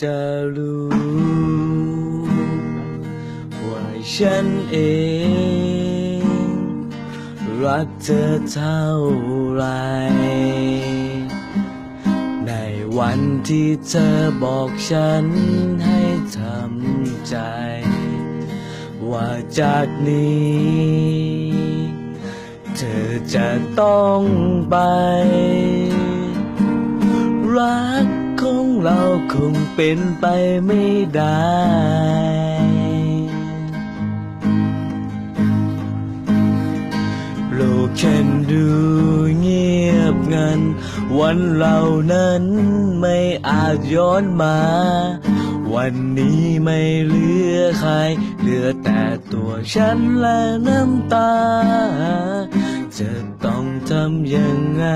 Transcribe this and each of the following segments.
จะรู้ ว่าฉันเอง รักเธอเท่าไรในวันที่เธอบอกฉันให้ทำใจ ว่าจากนี้ เธอจะต้องไป รัก ของเราคงเป็นไปไม่ได้ โลกฉันดูเงียบงัน วันเหล่านั้นไม่อาจย้อนมา วันนี้ไม่เหลือใคร เหลือแต่ตัวฉันและน้ำตา จะต้องทำยังไง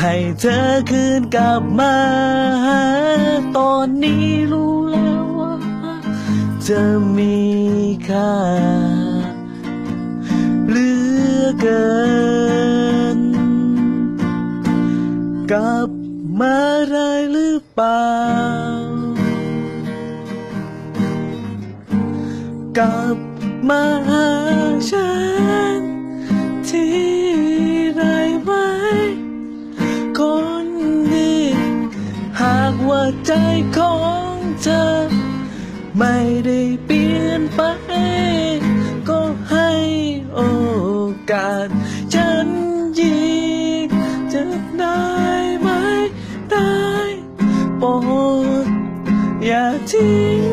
ให้เธอคืนกลับมา ตอนนี้รู้แล้วว่าเธอมีค่าเหลือเกิน กลับมาได้หรือเปล่า กลับมาหาฉัน ว่าใจของเธอ ไม่ได้เปลี่ยนไป ก็ให้โอกาส ฉันยีจะได้ไหมได้โปรดอย่าทิ้ง